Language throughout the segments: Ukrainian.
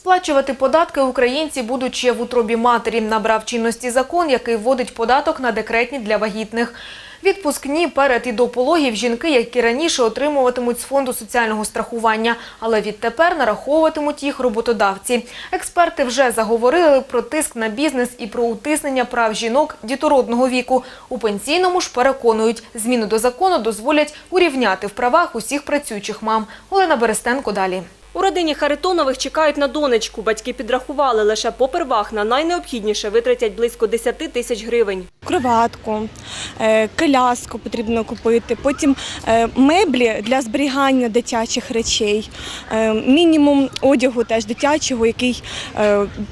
Сплачувати податки українці будуть ще в утробі матері. Набрав чинності закон, який вводить податок на декретні для вагітних. Відпускні перед і до пологів жінки, які раніше отримуватимуть з фонду соціального страхування, але відтепер нараховуватимуть їх роботодавці. Експерти вже заговорили про тиск на бізнес і про утиснення прав жінок дітородного віку. У пенсійному ж переконують, зміни до закону дозволять урівняти в правах усіх працюючих мам. Олена Берестенко далі. У родині Харитонових чекають на донечку. Батьки підрахували, лише попервах на найнеобхідніше витратять близько 10 тисяч гривень. кроватку, е, коляску потрібно купити, потім е, меблі для зберігання дитячих речей, е, мінімум одягу теж дитячого, який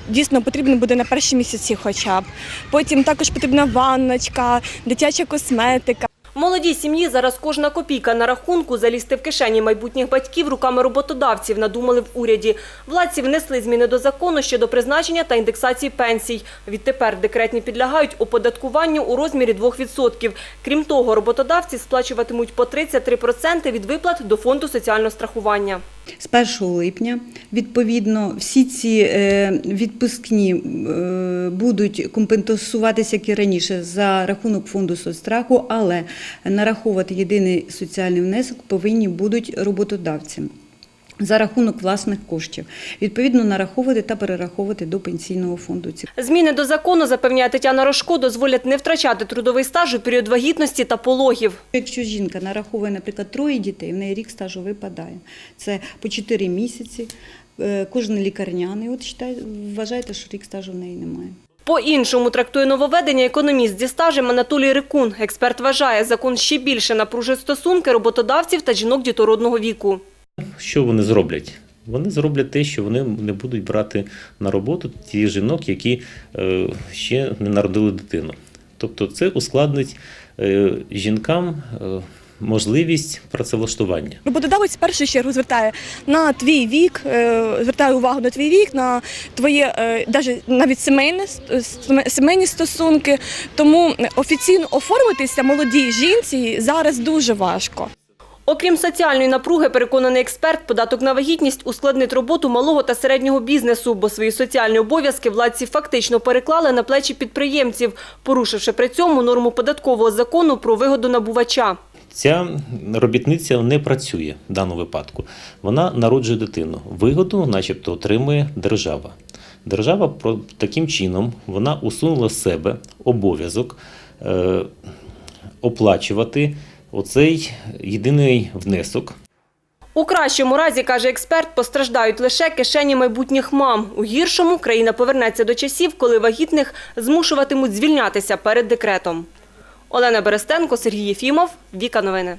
дійсно потрібен буде на перші місяці хоча б. Потім також потрібна ванночка, дитяча косметика. Молодій сім'ї зараз кожна копійка на рахунку залізти в кишені майбутніх батьків руками роботодавців надумали в уряді. Владці внесли зміни до закону щодо призначення та індексації пенсій. Відтепер декретні підлягають оподаткуванню у розмірі 2%. Крім того, роботодавці сплачуватимуть по 33% від виплат до фонду соціального страхування. З 1 липня, відповідно, всі ці е, відпускні е, будуть компенсуватися, як і раніше, за рахунок фонду соцстраху, але нараховувати єдиний соціальний внесок повинні будуть роботодавці. За рахунок власних коштів, відповідно, нараховувати та перераховувати до пенсійного фонду. Зміни до закону, запевняє Тетяна Рожко, дозволять не втрачати трудовий стаж у період вагітності та пологів. Якщо жінка нараховує, наприклад, троє дітей, в неї рік стажу випадає. Це по 4 місяці, е, кожен лікарняний. От вважайте, що рік стажу в неї немає. По-іншому трактує нововведення економіст зі стажем Анатолій Рикун. Експерт вважає, закон ще більше напружить стосунки роботодавців та жінок дітородного віку. Що вони зроблять? Вони зроблять те, що вони не будуть брати на роботу ті жінок, які е, ще не народили дитину. Тобто це ускладнить е, жінкам е, можливість працевлаштування. Роботодавець в першу чергу звертає на твій вік, звертає увагу на твій вік, на твоє даже навіть сімейне сімейні стосунки. Тому офіційно оформитися молодій жінці зараз дуже важко. Окрім соціальної напруги, переконаний експерт, податок на вагітність ускладнить роботу малого та середнього бізнесу, бо свої соціальні обов'язки владці фактично переклали на плечі підприємців, порушивши при цьому норму податкового закону про вигоду набувача. Ця робітниця не працює в даному випадку. Вона народжує дитину. Вигоду, начебто, отримує держава. Держава таким чином вона усунула з себе обов'язок е, оплачувати оцей єдиний внесок У кращому разі, каже експерт, постраждають лише кишені майбутніх мам. У гіршому країна повернеться до часів, коли вагітних змушуватимуть звільнятися перед декретом. Олена Берестенко, Сергій Єфімов, Віка Новини.